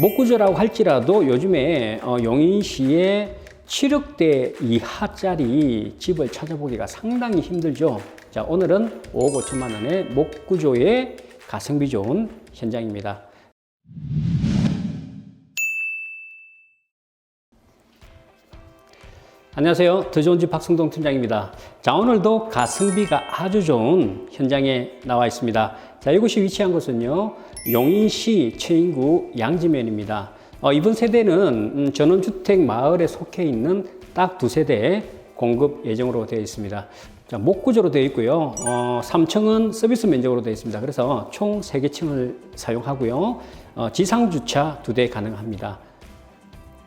목구조라고 할지라도 요즘에 어, 용인시에 7억대 이하짜리 집을 찾아보기가 상당히 힘들죠. 자, 오늘은 5억 5천만 원의 목구조의 가성비 좋은 현장입니다. 안녕하세요. 더 좋은 집 박승동 팀장입니다. 자, 오늘도 가성비가 아주 좋은 현장에 나와 있습니다. 자, 이곳이 위치한 곳은요, 용인시 최인구 양지면입니다. 어, 이번 세대는 음, 전원주택 마을에 속해 있는 딱 두 세대 공급 예정으로 되어 있습니다. 자, 목구조로 되어 있고요. 어, 3층은 서비스 면적으로 되어 있습니다. 그래서 총 3개 층을 사용하고요. 어, 지상 주차 두 대 가능합니다.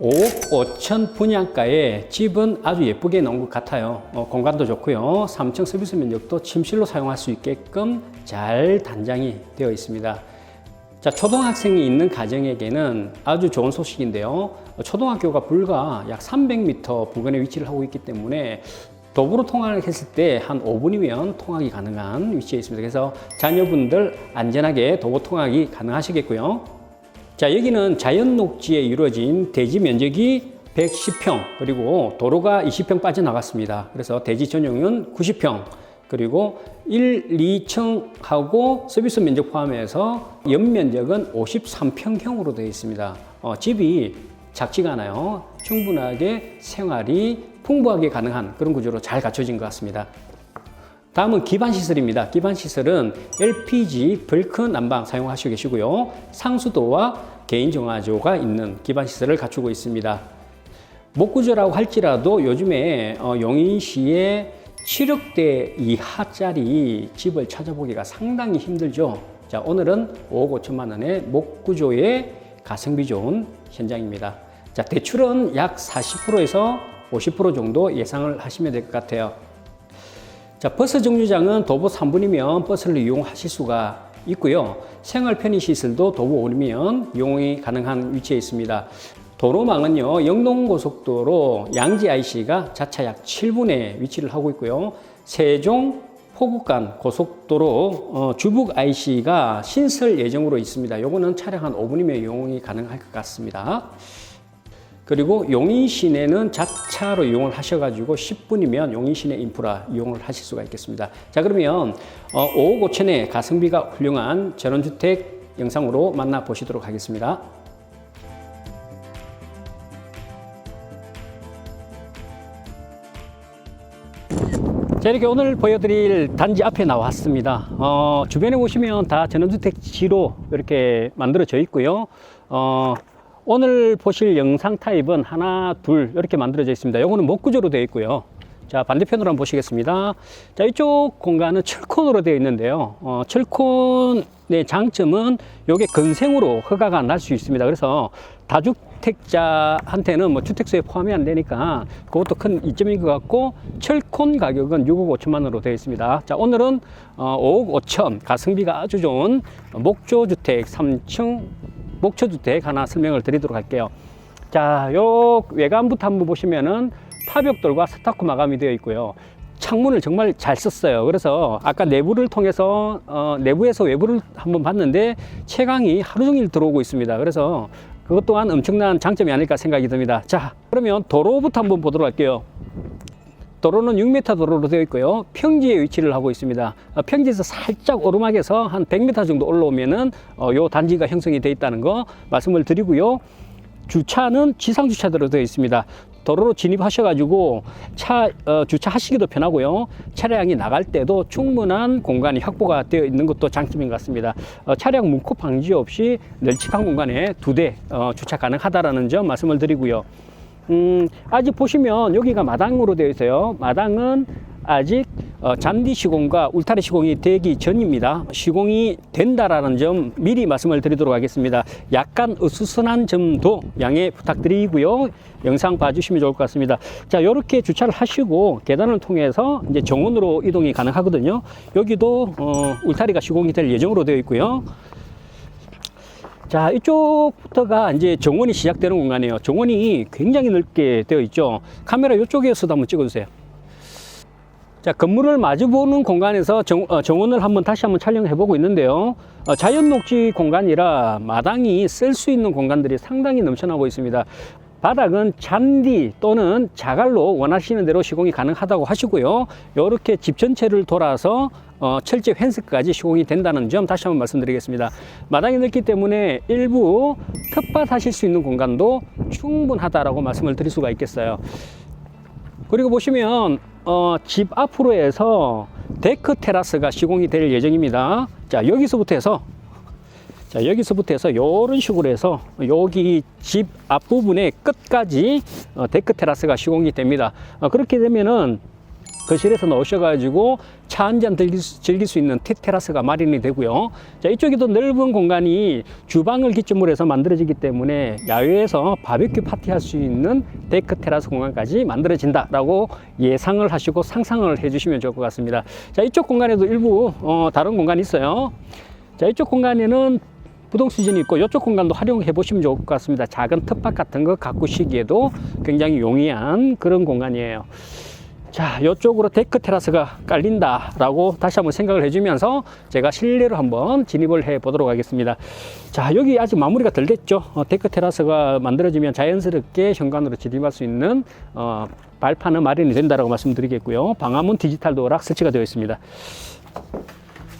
5억 5천 분양가에 집은 아주 예쁘게 나온 것 같아요. 어, 공간도 좋고요. 3층 서비스 면적도 침실로 사용할 수 있게끔 잘 단장이 되어 있습니다. 자, 초등학생이 있는 가정에게는 아주 좋은 소식인데요. 어, 초등학교가 불과 약 300m 부근에 위치를 하고 있기 때문에 도보로 통학을 했을 때 한 5분이면 통학이 가능한 위치에 있습니다. 그래서 자녀분들 안전하게 도보 통학이 가능하시겠고요. 자, 여기는 자연 녹지에 이루어진 대지 면적이 110평, 그리고 도로가 20평 빠져나갔습니다. 그래서 대지 전용은 90평, 그리고 1, 2층하고 서비스 면적 포함해서 연면적은 53평형으로 되어 있습니다. 어, 집이 작지가 않아요. 충분하게 생활이 풍부하게 가능한 그런 구조로 잘 갖춰진 것 같습니다. 다음은 기반 시설입니다. 기반 시설은 LPG 벌크 난방 사용하시고 계시고요. 상수도와 개인 정화조가 있는 기반 시설을 갖추고 있습니다. 목구조라고 할지라도 요즘에 어, 용인시에 7억대 이하짜리 집을 찾아보기가 상당히 힘들죠. 자, 오늘은 5억 5천만 원의 목구조의 가성비 좋은 현장입니다. 자, 대출은 약 40%에서 50% 정도 예상을 하시면 될 것 같아요. 자, 버스 정류장은 도보 3분이면 버스를 이용하실 수가 있고요. 생활 편의 시설도 도보 5분이면 이용이 가능한 위치에 있습니다. 도로망은요, 영동고속도로 양지 IC가 자차 약 7분에 위치를 하고 있고요. 세종 포구간 고속도로 어, 주북 IC가 신설 예정으로 있습니다. 요거는 차량 한 5분이면 이용이 가능할 것 같습니다. 그리고 용인 시내는 자차로 이용을 하셔가지고 10분이면 용인 시내 인프라 이용을 하실 수가 있겠습니다. 자 그러면 어, 5억 5천의 가성비가 훌륭한 전원주택 영상으로 만나 보시도록 하겠습니다. 자 이렇게 오늘 보여드릴 단지 앞에 나왔습니다. 어, 주변에 보시면 다 전원주택지로 이렇게 만들어져 있고요. 어, 오늘 보실 영상 타입은 하나, 둘 이렇게 만들어져 있습니다. 이거는 목구조로 되어 있고요. 자 반대편으로 한번 보시겠습니다. 자 이쪽 공간은 철콘으로 되어 있는데요. 어, 철콘의 장점은 이게 건생으로 허가가 날 수 있습니다. 그래서 다 주택자한테는 뭐 주택수에 포함이 안 되니까 그것도 큰 이점인 것 같고 철콘 가격은 6억 5천만 원으로 되어 있습니다. 자 오늘은 어, 5억 5천 가성비가 아주 좋은 목조주택 3층 목초주택 하나 설명을 드리도록 할게요. 자, 요 외관부터 한번 보시면은 파벽돌과 스타크 마감이 되어 있고요. 창문을 정말 잘 썼어요. 그래서 아까 내부를 통해서 어, 내부에서 외부를 한번 봤는데 채광이 하루 종일 들어오고 있습니다. 그래서 그것 또한 엄청난 장점이 아닐까 생각이 듭니다. 자, 그러면 도로부터 한번 보도록 할게요. 도로는 6m 도로로 되어 있고요. 평지에 위치를 하고 있습니다. 어, 평지에서 살짝 오르막에서 한 100m 정도 올라오면은 어, 요 단지가 형성이 되어 있다는 거 말씀을 드리고요. 주차는 지상 주차대로 되어 있습니다. 도로로 진입하셔가지고 차 어, 주차하시기도 편하고요. 차량이 나갈 때도 충분한 공간이 확보가 되어 있는 것도 장점인 것 같습니다. 어, 차량 문콕 방지 없이 널찍한 공간에 두대 어, 주차 가능하다라는 점 말씀을 드리고요. 음, 아직 보시면 여기가 마당으로 되어 있어요. 마당은 아직 어, 잔디 시공과 울타리 시공이 되기 전입니다. 시공이 된다라는 점 미리 말씀을 드리도록 하겠습니다. 약간 어수선한 점도 양해 부탁드리고요. 영상 봐주시면 좋을 것 같습니다. 자, 이렇게 주차를 하시고 계단을 통해서 이제 정원으로 이동이 가능하거든요. 여기도 어, 울타리가 시공이 될 예정으로 되어 있고요. 자, 이쪽부터가 이제 정원이 시작되는 공간이에요. 정원이 굉장히 넓게 되어 있죠. 카메라 이쪽에서도 한번 찍어 주세요. 자, 건물을 마주보는 공간에서 정, 어, 정원을 한번 다시 한번 촬영해 보고 있는데요. 어, 자연 녹지 공간이라 마당이 쓸 수 있는 공간들이 상당히 넘쳐나고 있습니다. 바닥은 잔디 또는 자갈로 원하시는 대로 시공이 가능하다고 하시고요. 이렇게 집 전체를 돌아서 어, 철제 펜스까지 시공이 된다는 점 다시 한번 말씀드리겠습니다. 마당이 넓기 때문에 일부 텃밭 하실 수 있는 공간도 충분하다라고 말씀을 드릴 수가 있겠어요. 그리고 보시면 어, 집 앞으로 해서 데크 테라스가 시공이 될 예정입니다. 자 여기서부터 해서 자 여기서부터 해서 이런 식으로 해서 여기 집 앞부분의 끝까지 어, 데크 테라스가 시공이 됩니다. 어, 그렇게 되면은 거실에서 넣으셔가지고 차 한잔 즐길, 수- 있는 티 테라스가 마련이 되고요. 자, 이쪽에도 넓은 공간이 주방을 기점으로 해서 만들어지기 때문에 야외에서 바베큐 파티 할 수 있는 데크 테라스 공간까지 만들어진다라고 예상을 하시고 상상을 해주시면 좋을 것 같습니다. 자, 이쪽 공간에도 일부 어, 다른 공간이 있어요. 자, 이쪽 공간에는 부동 수준이 있고 이쪽 공간도 활용해 보시면 좋을 것 같습니다. 작은 텃밭 같은 거 가꾸시기에도 굉장히 용이한 그런 공간이에요. 자, 이쪽으로 데크 테라스가 깔린다라고 다시 한번 생각을 해주면서 제가 실내로 한번 진입을 해 보도록 하겠습니다. 자, 여기 아직 마무리가 덜 됐죠. 어, 데크 테라스가 만들어지면 자연스럽게 현관으로 진입할 수 있는 어, 발판은 마련이 된다라고 말씀드리겠고요. 방화문 디지털 도어락 설치가 되어 있습니다.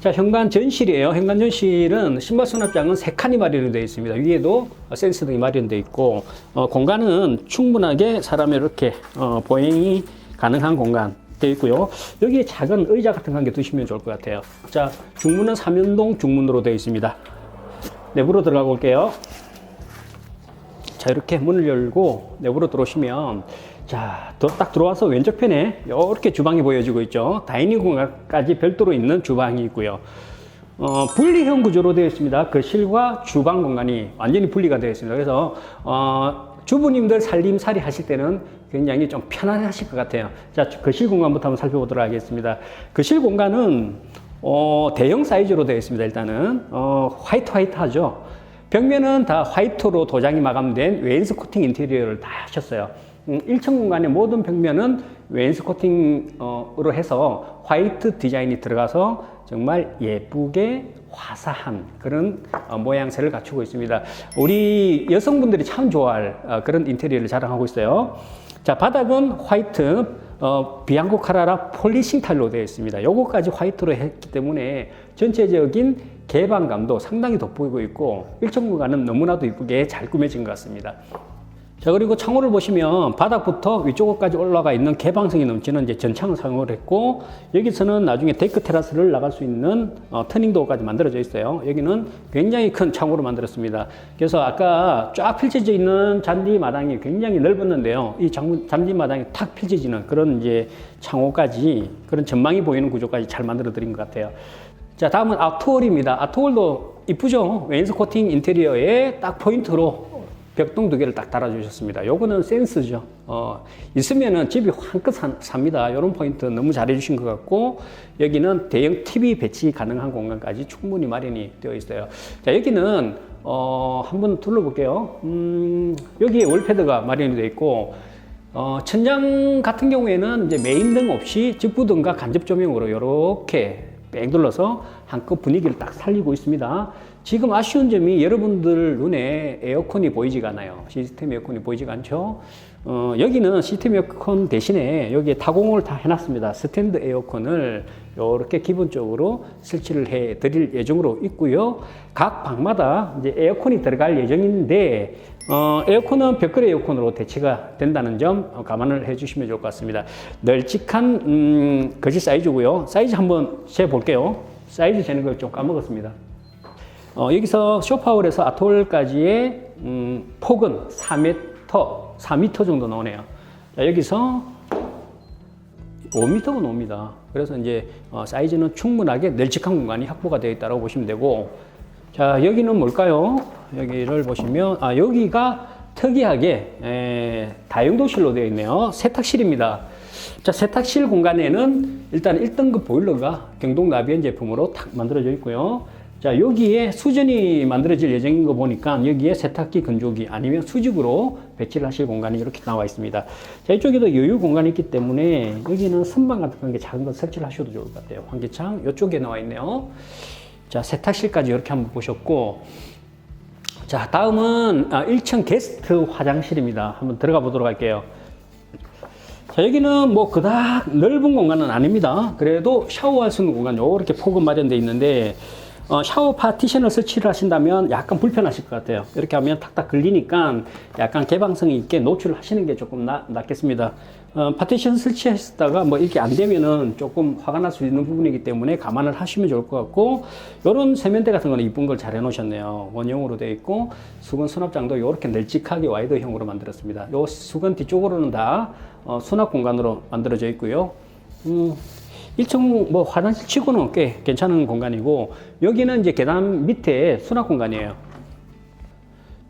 자, 현관 전실이에요. 현관 전실은 신발 수납장은 세 칸이 마련이 되어 있습니다. 위에도 센서 등이 마련되어 있고, 어, 공간은 충분하게 사람이 이렇게 어, 보행이 가능한 공간 되어 있고요. 여기에 작은 의자 같은 거한개 두시면 좋을 것 같아요. 자, 중문은 삼연동 중문으로 되어 있습니다. 내부로 들어가 볼게요. 자, 이렇게 문을 열고 내부로 들어오시면 자, 더딱 들어와서 왼쪽 편에 이렇게 주방이 보여지고 있죠. 다이닝 공간까지 별도로 있는 주방이 있고요. 어, 분리형 구조로 되어 있습니다. 거실과 주방 공간이 완전히 분리가 되어 있습니다. 그래서 어, 주부님들 살림살이 하실 때는 굉장히 좀 편안하실 것 같아요. 자, 거실 공간부터 한번 살펴보도록 하겠습니다. 거실 공간은 어, 대형 사이즈로 되어 있습니다. 일단은 어, 화이트 화이트하죠. 벽면은 다 화이트로 도장이 마감된 웨인스 코팅 인테리어를 다 하셨어요. 음, 1층 공간의 모든 벽면은 웨인스 코팅으로 해서 화이트 디자인이 들어가서 정말 예쁘게 화사한 그런 어, 모양새를 갖추고 있습니다. 우리 여성분들이 참 좋아할 어, 그런 인테리어를 자랑하고 있어요. 자, 바닥은 화이트, 어, 비앙코 카라라 폴리싱 타일로 되어 있습니다. 요거까지 화이트로 했기 때문에 전체적인 개방감도 상당히 돋보이고 있고 1층 공간은 너무나도 이쁘게 잘 꾸며진 것 같습니다. 자 그리고 창호를 보시면 바닥부터 위쪽까지 올라가 있는 개방성이 넘치는 이제 전창을 사용을 했고 여기서는 나중에 데크 테라스를 나갈 수 있는 어, 터닝 도어까지 만들어져 있어요. 여기는 굉장히 큰 창호로 만들었습니다. 그래서 아까 쫙 펼쳐져 있는 잔디 마당이 굉장히 넓었는데요. 이 장- 잔디 마당이 탁 펼쳐지는 그런 이제 창호까지 그런 전망이 보이는 구조까지 잘 만들어 드린 것 같아요. 자, 다음은 아트월입니다. 아트월도 이쁘죠? 웨인스 코팅 인테리어에 딱 포인트로 벽동 두 개를 딱 달아주셨습니다. 요거는 센스죠. 어, 있으면은 집이 사- 삽니다. 이런 포인트 너무 잘해주신 것 같고, 여기는 대형 TV 배치 가능한 공간까지 충분히 마련이 되어 있어요. 자, 여기는, 어, 한번 둘러볼게요. 음, 여기에 월패드가 마련이 되어 있고, 어, 천장 같은 경우에는 이제 메인 등 없이 직부등과 간접 조명으로 이렇게 뺑 둘러서 한껏 분위기를 딱 살리고 있습니다. 지금 아쉬운 점이 여러분들 눈에 에어컨이 보이지가 않아요. 시스템 에어컨이 보이지가 않죠. 어, 여기는 시스템 에어컨 대신에 여기에 타공을 다 해놨습니다. 스탠드 에어컨을 이렇게 기본적으로 설치를 해 드릴 예정으로 있고요. 각 방마다 이제 에어컨이 들어갈 예정인데 어, 에어컨은 벽걸이 에어컨으로 대체가 된다는 점 어, 감안을 해주시면 좋을 것 같습니다. 널찍한 음, 거실 사이즈고요. 사이즈 한번 재 볼게요. 사이즈 재는 걸 좀 까먹었습니다. 어, 여기서 쇼파울에서 아톨까지의 음, 폭은 4m, 4m 정도 나오네요. 자, 여기서 5m가 나옵니다. 그래서 이제 어, 사이즈는 충분하게 널찍한 공간이 확보가 되어 있다고 보시면 되고, 자 여기는 뭘까요? 여기를 보시면 아 여기가 특이하게 에, 다용도실로 되어 있네요. 세탁실입니다. 자 세탁실 공간에는 일단 1등급 보일러가 경동 나비엔 제품으로 탁 만들어져 있고요. 자, 여기에 수전이 만들어질 예정인 거 보니까 여기에 세탁기, 건조기 아니면 수직으로 배치를 하실 공간이 이렇게 나와 있습니다. 자, 이쪽에도 여유 공간이 있기 때문에 여기는 선반 같은 게 작은 거 설치를 하셔도 좋을 것 같아요. 환기창 이쪽에 나와 있네요. 자, 세탁실까지 이렇게 한번 보셨고 자, 다음은 아, 1층 게스트 화장실입니다. 한번 들어가 보도록 할게요. 자, 여기는 뭐 그닥 넓은 공간은 아닙니다. 그래도 샤워할 수 있는 공간 이렇게 폭은 마련되어 있는데 어, 샤워 파티션을 설치를 하신다면 약간 불편하실 것 같아요. 이렇게 하면 탁탁 걸리니까 약간 개방성이 있게 노출을 하시는 게 조금 나, 낫겠습니다. 어, 파티션 설치하시다가 뭐 이렇게 안 되면은 조금 화가 날 수 있는 부분이기 때문에 감안을 하시면 좋을 것 같고 이런 세면대 같은 거는 이쁜 걸 잘 해놓으셨네요. 원형으로 되어 있고 수건 수납장도 이렇게 널찍하게 와이드형으로 만들었습니다. 요 수건 뒤쪽으로는 다 어, 수납 공간으로 만들어져 있고요. 음, 1층 뭐 화장실 치고는 꽤 괜찮은 공간이고 여기는 이제 계단 밑에 수납 공간이에요.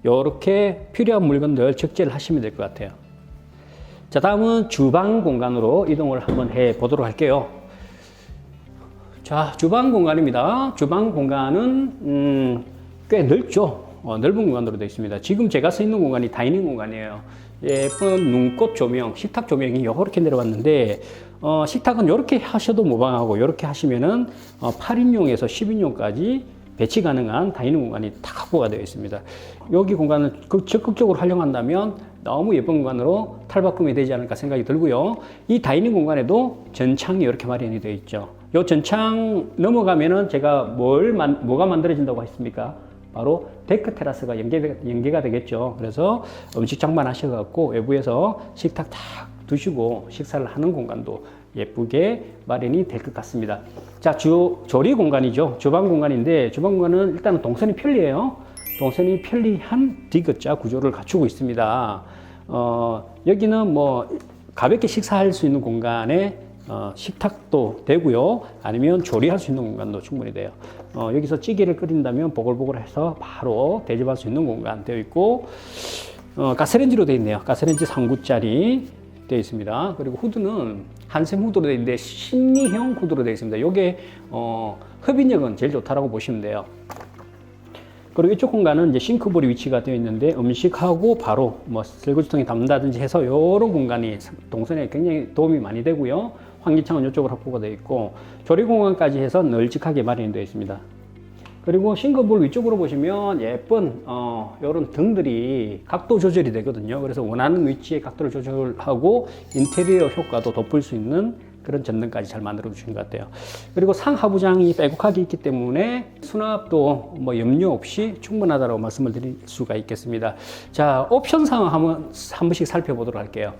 이렇게 필요한 물건들 적재를 하시면 될 것 같아요. 자, 다음은 주방 공간으로 이동을 한번 해 보도록 할게요. 자, 주방 공간입니다. 주방 공간은 음, 꽤 넓죠. 어, 넓은 공간으로 되어 있습니다. 지금 제가 서 있는 공간이 다이닝 공간이에요. 예쁜 눈꽃 조명, 식탁 조명이 이렇게 내려왔는데 어, 식탁은 이렇게 하셔도 무방하고 이렇게 하시면은 어, 8인용에서 10인용까지 배치 가능한 다이닝 공간이 딱 확보가 되어 있습니다. 여기 공간을 그 적극적으로 활용한다면 너무 예쁜 공간으로 탈바꿈이 되지 않을까 생각이 들고요. 이 다이닝 공간에도 전창이 이렇게 마련이 되어 있죠. 이 전창 넘어가면은 제가 뭘 만, 뭐가 만들어진다고 했습니까? 바로 데크 테라스가 연계, 연계가 되겠죠. 그래서 음식 장만 하셔갖고 외부에서 식탁 탁 두시고 식사를 하는 공간도 예쁘게 마련이 될 것 같습니다. 자, 주, 조리 공간이죠. 주방 공간인데 주방 공간은 일단은 동선이 편리해요. 동선이 편리한 디귿자 구조를 갖추고 있습니다. 어, 여기는 뭐 가볍게 식사할 수 있는 공간에 어, 식탁도 되고요. 아니면 조리할 수 있는 공간도 충분히 돼요. 어, 여기서 찌개를 끓인다면 보글보글해서 바로 대접할 수 있는 공간 되어 있고 어, 가스레인지로 되어 있네요. 가스레인지 3구짜리 되어 있습니다. 그리고 후드는 한샘 후드로 되어 있는데 심리형 후드로 되어 있습니다. 이게 어, 흡인력은 제일 좋다라고 보시면 돼요. 그리고 이쪽 공간은 이제 싱크볼이 위치가 되어 있는데 음식하고 바로 뭐 설거지통에 담는다든지 해서 이런 공간이 동선에 굉장히 도움이 많이 되고요. 환기창은 이쪽으로 확보가 되어 있고 조리 공간까지 해서 널찍하게 마련이 되어 있습니다. 그리고 싱크볼 위쪽으로 보시면 예쁜 어, 이런 등들이 각도 조절이 되거든요. 그래서 원하는 위치에 각도를 조절하고 인테리어 효과도 돋볼 수 있는 그런 전등까지 잘 만들어 주신 것 같아요. 그리고 상하부장이 빼곡하게 있기 때문에 수납도 뭐 염려 없이 충분하다고 말씀을 드릴 수가 있겠습니다. 자, 옵션 사항 한번 한 번씩 살펴보도록 할게요.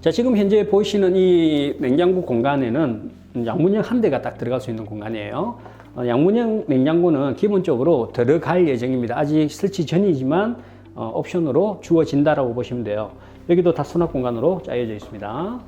자, 지금 현재 보시는 이 냉장고 공간에는 양문형 한 대가 딱 들어갈 수 있는 공간이에요. 어, 양문형 냉장고는 기본적으로 들어갈 예정입니다. 아직 설치 전이지만 어, 옵션으로 주어진다라고 보시면 돼요. 여기도 다 수납 공간으로 짜여져 있습니다.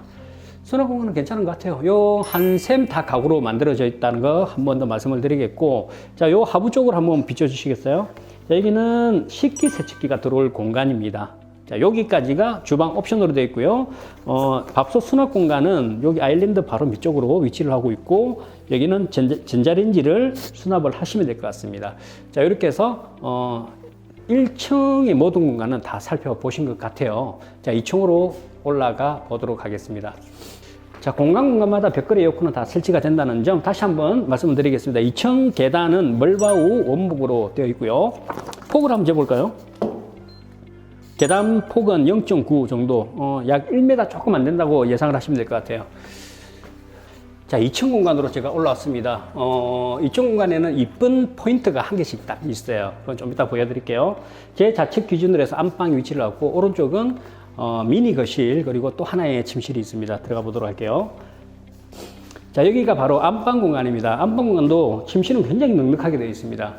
수납 공간은 괜찮은 것 같아요. 요한샘다 가구로 만들어져 있다는 거 한 번 더 말씀을 드리겠고, 자, 요 하부 쪽으로 한번 비춰주시겠어요? 자, 여기는 식기 세척기가 들어올 공간입니다. 자, 여기까지가 주방 옵션으로 되어 있고요. 어, 밥솥 수납 공간은 여기 아일랜드 바로 밑쪽으로 위치를 하고 있고, 여기는 전자, 레인지를 수납을 하시면 될 것 같습니다. 자, 이렇게 해서, 어, 1층의 모든 공간은 다 살펴보신 것 같아요. 자, 2층으로 올라가 보도록 하겠습니다. 자, 공간 공간마다 벽걸이 에어컨은 다 설치가 된다는 점 다시 한번 말씀을 드리겠습니다. 2층 계단은 멀바우 원목으로 되어 있고요. 폭을 한번 재볼까요? 계단 폭은 0.9 정도, 어, 약 1m 조금 안 된다고 예상을 하시면 될 것 같아요. 자, 2층 공간으로 제가 올라왔습니다. 어, 2층 공간에는 이쁜 포인트가 한 개씩 딱 있어요. 그건 좀 이따 보여드릴게요. 제 좌측 기준으로 해서 안방 위치를 하고, 오른쪽은 어, 미니 거실, 그리고 또 하나의 침실이 있습니다. 들어가 보도록 할게요. 자, 여기가 바로 안방 공간입니다. 안방 공간도 침실은 굉장히 넉넉하게 되어 있습니다.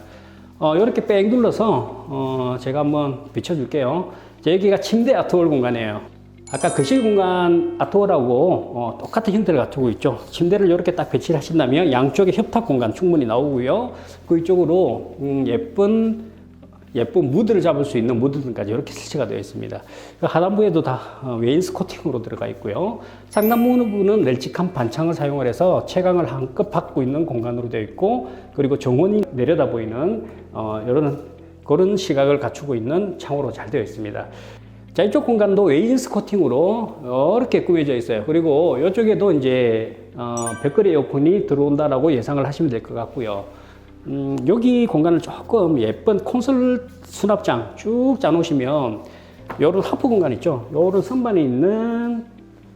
어, 이렇게 뺑 눌러서, 어, 제가 한번 비춰줄게요. 자, 여기가 침대 아트홀 공간이에요. 아까 거실 공간 아트홀하고 어, 똑같은 형태를 갖추고 있죠. 침대를 이렇게 딱 배치를 하신다면 양쪽에 협탁 공간 충분히 나오고요. 그 이쪽으로 음, 예쁜 예쁜 무드를 잡을 수 있는 무드 등까지 이렇게 설치가 되어 있습니다. 그 하단부에도 다 어, 웨인스 코팅으로 들어가 있고요. 상단부는 널찍한 반창을 사용을 해서 채광을 한껏 받고 있는 공간으로 되어 있고 그리고 정원이 내려다 보이는 어, 이런 그런 시각을 갖추고 있는 창으로 잘 되어 있습니다. 자, 이쪽 공간도 웨인스 코팅으로 이렇게 꾸며져 있어요. 그리고 이쪽에도 이제 어, 벽걸이 에어컨이 들어온다라고 예상을 하시면 될 것 같고요. 음, 여기 공간을 조금 예쁜 콘솔 수납장 쭉 짜놓으시면 요런 하프 공간 있죠? 요런 선반에 있는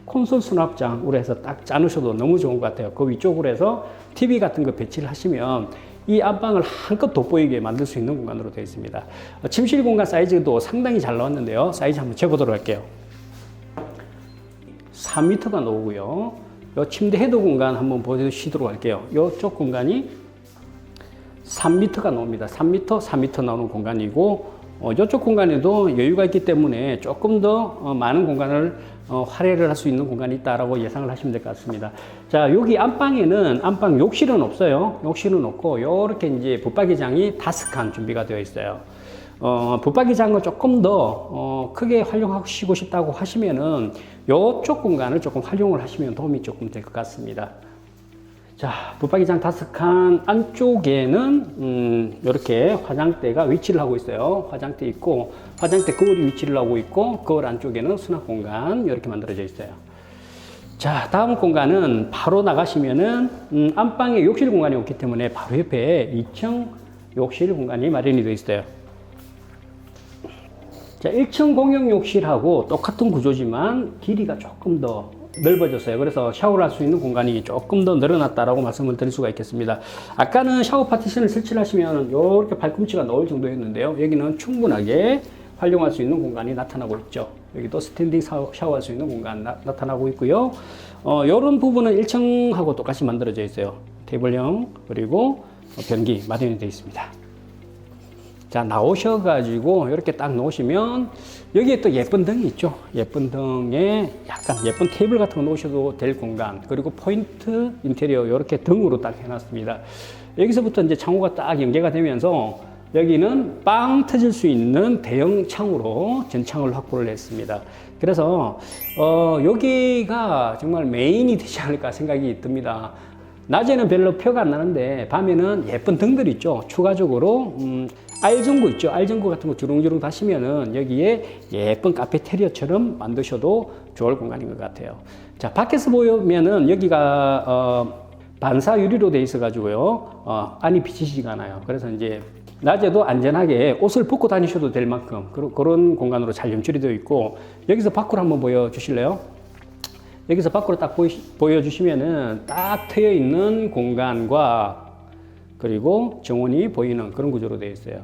콘솔 수납장으로 해서 딱 짜놓으셔도 너무 좋은 것 같아요. 그 위쪽으로 해서 TV 같은 거 배치를 하시면 이 안방을 한껏 돋보이게 만들 수 있는 공간으로 되어 있습니다. 어, 침실 공간 사이즈도 상당히 잘 나왔는데요. 사이즈 한번 재보도록 할게요. 3m가 나오고요. 요 침대 헤드 공간 한번 보시도록 할게요. 요쪽 공간이 3m가 나옵니다. 3m, 4m 나오는 공간이고 어, 이쪽 공간에도 여유가 있기 때문에 조금 더 어, 많은 공간을 어, 활용을 할수 있는 공간이 있다라고 예상을 하시면 될 것 같습니다. 자, 여기 안방에는 안방 욕실은 없어요. 욕실은 없고 이렇게 이제 붙박이장이 다섯 칸 준비가 되어 있어요. 어, 붙박이장을 조금 더 어, 크게 활용하시고 싶다고 하시면은 이쪽 공간을 조금 활용을 하시면 도움이 조금 될 것 같습니다. 자, 붙박이장 다섯 칸 안쪽에는 음, 이렇게 화장대가 위치를 하고 있어요. 화장대 있고 화장대 거울이 위치를 하고 있고 거울 안쪽에는 수납 공간 이렇게 만들어져 있어요. 자, 다음 공간은 바로 나가시면은 음, 안방에 욕실 공간이 없기 때문에 바로 옆에 2층 욕실 공간이 마련이 되어 있어요. 자, 1층 공용 욕실하고 똑같은 구조지만 길이가 조금 더 넓어졌어요. 그래서 샤워를 할 수 있는 공간이 조금 더 늘어났다라고 말씀을 드릴 수가 있겠습니다. 아까는 샤워 파티션을 설치를 하시면 이렇게 발꿈치가 나올 정도였는데요. 여기는 충분하게 활용할 수 있는 공간이 나타나고 있죠. 여기도 스탠딩 샤워할 수 있는 공간 나, 타나고 있고요. 어, 이런 부분은 1층하고 똑같이 만들어져 있어요. 테이블형 그리고 변기 마련이 되어 있습니다. 자 나오셔가지고 이렇게 딱 놓으시면 여기에 또 예쁜 등이 있죠. 예쁜 등에 약간 예쁜 테이블 같은 거 놓으셔도 될 공간. 그리고 포인트 인테리어 이렇게 등으로 딱 해놨습니다. 여기서부터 이제 창호가 딱 연계가 되면서 여기는 빵 터질 수 있는 대형 창으로 전창을 확보를 했습니다. 그래서 어, 여기가 정말 메인이 되지 않을까 생각이 듭니다. 낮에는 별로 표가 안 나는데 밤에는 예쁜 등들 있죠. 추가적으로 음, 알전구 있죠. 알전구 같은 거 주렁주렁 다시면은 여기에 예쁜 카페테리아처럼 만드셔도 좋을 공간인 것 같아요. 자, 밖에서 보면은 여기가 어, 반사 유리로 돼 있어 가지고요. 어, 안이 비치지가 않아요. 그래서 이제 낮에도 안전하게 옷을 벗고 다니셔도 될 만큼 그런 공간으로 잘 연출이 되어 있고 여기서 밖으로 한번 보여 주실래요? 여기서 밖으로 딱 보여 주시면은 딱 트여 있는 공간과 그리고 정원이 보이는 그런 구조로 되어 있어요.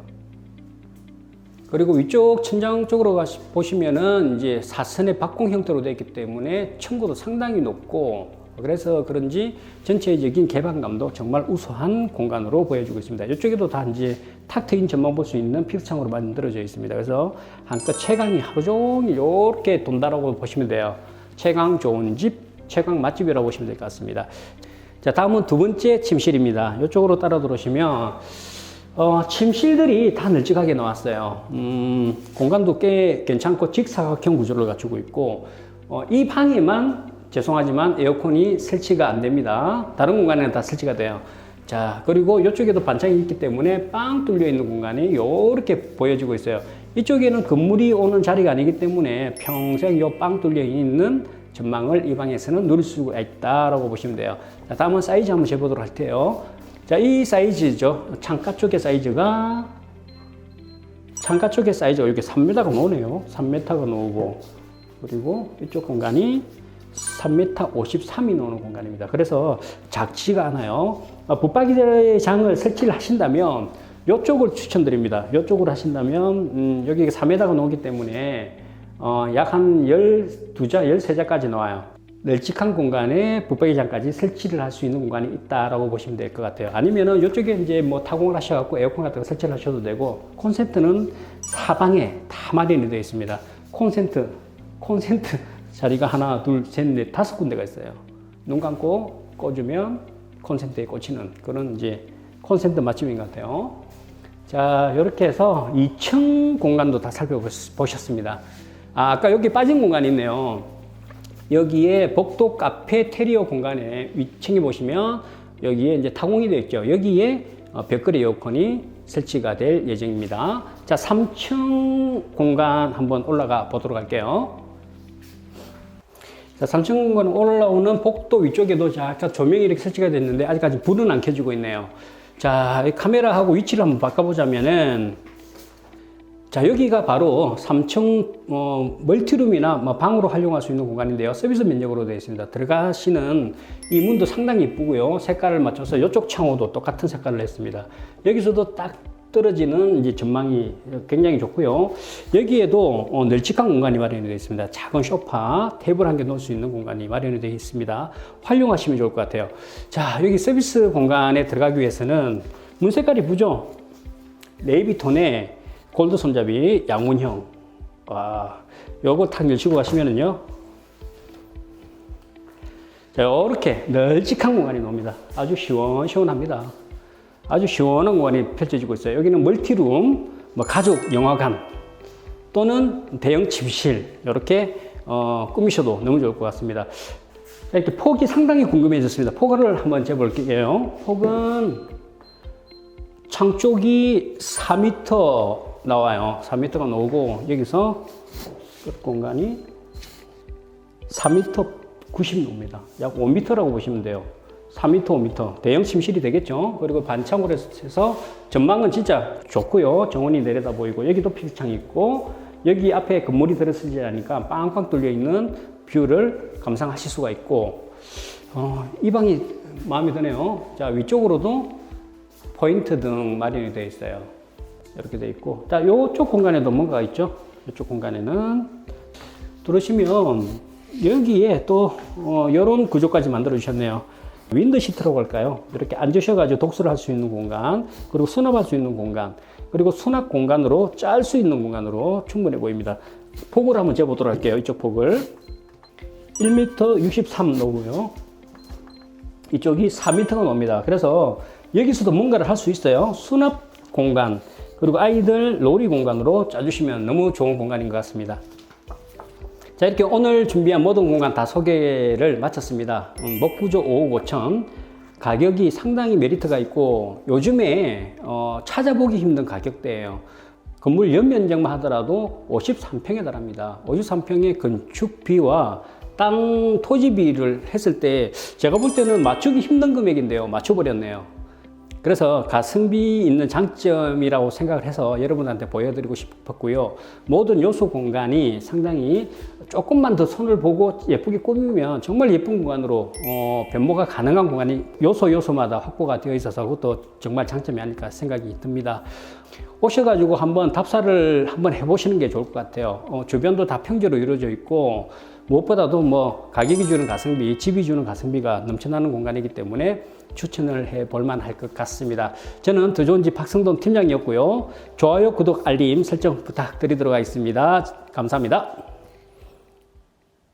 그리고 위쪽 천장 쪽으로 가시, 보시면은 이제 사선의 박공 형태로 되어 있기 때문에 층고도 상당히 높고 그래서 그런지 전체적인 개방감도 정말 우수한 공간으로 보여주고 있습니다. 이쪽에도 다 이제 탁 트인 전망 볼 수 있는 피부창으로 만들어져 있습니다. 그래서 한껏 채광이 하루 종일 이렇게 돈다라고 보시면 돼요. 채광 좋은 집, 채광 맛집이라고 보시면 될 것 같습니다. 자, 다음은 두 번째 침실입니다. 이쪽으로 따라 들어오시면, 어, 침실들이 다 널찍하게 나왔어요. 음, 공간도 꽤 괜찮고 직사각형 구조를 갖추고 있고, 어, 이 방에만 죄송하지만 에어컨이 설치가 안 됩니다. 다른 공간에는 다 설치가 돼요. 자, 그리고 이쪽에도 반창이 있기 때문에 빵 뚫려 있는 공간이 이렇게 보여지고 있어요. 이쪽에는 건물이 오는 자리가 아니기 때문에 평생 요빵 뚫려 있는 전망을 이 방에서는 누릴 수가 있다라고 보시면 돼요. 자, 다음은 사이즈 한번 재보도록 할게요. 자, 이 사이즈죠. 창가 쪽의 사이즈가 창가 쪽의 사이즈가 이렇게 3m가 나오네요. 3m가 나오고 그리고 이쪽 공간이 3m 53이 나오는 공간입니다. 그래서 작지가 않아요. 아, 붙박이장을 설치를 하신다면 이쪽을 추천드립니다. 이쪽으로 하신다면 음, 여기 3m가 나오기 때문에 어, 약 한 12자, 13자까지 나와요. 널찍한 공간에 붙박이장까지 설치를 할 수 있는 공간이 있다라고 보시면 될 것 같아요. 아니면은 이쪽에 이제 뭐 타공을 하셔갖고 에어컨 같은 거 설치를 하셔도 되고 콘센트는 사방에 다 마련이 되어 있습니다. 콘센트, 콘센트 자리가 하나, 둘, 셋, 넷, 다섯 군데가 있어요. 눈 감고 꽂으면 콘센트에 꽂히는 그런 이제 콘센트 맛집인 것 같아요. 자, 이렇게 해서 2층 공간도 다 살펴보셨습니다. 아, 아까 여기 빠진 공간이 있네요. 여기에 복도 카페 테리어 공간에 위층에 보시면 여기에 이제 타공이 되어 있죠. 여기에 어, 벽걸이 에어컨이 설치가 될 예정입니다. 자, 3층 공간 한번 올라가 보도록 할게요. 자, 3층 공간 올라오는 복도 위쪽에도 자, 조명이 이렇게 설치가 됐는데 아직까지 불은 안 켜지고 있네요. 자, 이 카메라하고 위치를 한번 바꿔보자면은 자, 여기가 바로 3층 어, 멀티룸이나 뭐 방으로 활용할 수 있는 공간인데요. 서비스 면적으로 되어 있습니다. 들어가시는 이 문도 상당히 이쁘고요. 색깔을 맞춰서 이쪽 창호도 똑같은 색깔을 했습니다. 여기서도 딱 떨어지는 이제 전망이 굉장히 좋고요. 여기에도 어, 널찍한 공간이 마련이 되어 있습니다. 작은 소파, 테이블 한 개 놓을 수 있는 공간이 마련이 되어 있습니다. 활용하시면 좋을 것 같아요. 자, 여기 서비스 공간에 들어가기 위해서는 문 색깔이 이쁘죠? 네이비톤에 골드 손잡이 양문형. 와, 요거 탁 열시고 가시면은요. 자, 이렇게 널찍한 공간이 나옵니다. 아주 시원시원합니다. 아주 시원한 공간이 펼쳐지고 있어요. 여기는 멀티룸, 뭐 가족 영화관 또는 대형 침실 이렇게 어, 꾸미셔도 너무 좋을 것 같습니다. 이렇게 폭이 상당히 궁금해졌습니다. 폭을 한번 재볼게요. 폭은 창 쪽이 4m 나와요. 4m가 나오고 여기서 끝 공간이 4m 90 나옵니다. 약 5m라고 보시면 돼요. 4m, 5m. 대형 침실이 되겠죠. 그리고 반창고로 해서 전망은 진짜 좋고요. 정원이 내려다 보이고 여기도 필창이 있고 여기 앞에 건물이 들어서지 않으니까 빵빵 뚫려 있는 뷰를 감상하실 수가 있고 어, 이 방이 마음에 드네요. 자 위쪽으로도 포인트 등 마련이 되어 있어요. 이렇게 되어 있고 자 이쪽 공간에도 뭔가 있죠. 이쪽 공간에는 들어오시면 여기에 또 어, 이런 구조까지 만들어 주셨네요. 윈드 시트라고 할까요? 이렇게 앉으셔가지고 독서를 할 수 있는 공간, 그리고 수납할 수 있는 공간, 그리고 수납 공간으로 짤 수 있는 공간으로 충분해 보입니다. 폭을 한번 재보도록 할게요. 이쪽 폭을 1m 63 나오고요. 이쪽이 4m가 나옵니다. 그래서 여기서도 뭔가를 할 수 있어요. 수납 공간, 그리고 아이들 놀이 공간으로 짜주시면 너무 좋은 공간인 것 같습니다. 자, 이렇게 오늘 준비한 모든 공간 다 소개를 마쳤습니다. 음, 먹구조 5억 5천. 가격이 상당히 메리트가 있고 요즘에 어, 찾아보기 힘든 가격대예요. 건물 연면적만 하더라도 53평에 달합니다. 53평의 건축비와 땅 토지비를 했을 때 제가 볼 때는 맞추기 힘든 금액인데요. 맞춰버렸네요. 그래서 가성비 있는 장점이라고 생각을 해서 여러분한테 보여드리고 싶었고요. 모든 요소 공간이 상당히 조금만 더 손을 보고 예쁘게 꾸미면 정말 예쁜 공간으로 어, 변모가 가능한 공간이 요소 요소마다 확보가 되어 있어서 그것도 정말 장점이 아닐까 생각이 듭니다. 오셔가지고 한번 답사를 한번 해보시는 게 좋을 것 같아요. 어, 주변도 다 평지로 이루어져 있고 무엇보다도 뭐 가격이 주는 가성비, 집이 주는 가성비가 넘쳐나는 공간이기 때문에 추천을 해 볼만 할 것 같습니다. 저는 더 좋은 집 박성돈 팀장이었고요. 좋아요, 구독, 알림 설정 부탁드리도록 하겠습니다. 감사합니다.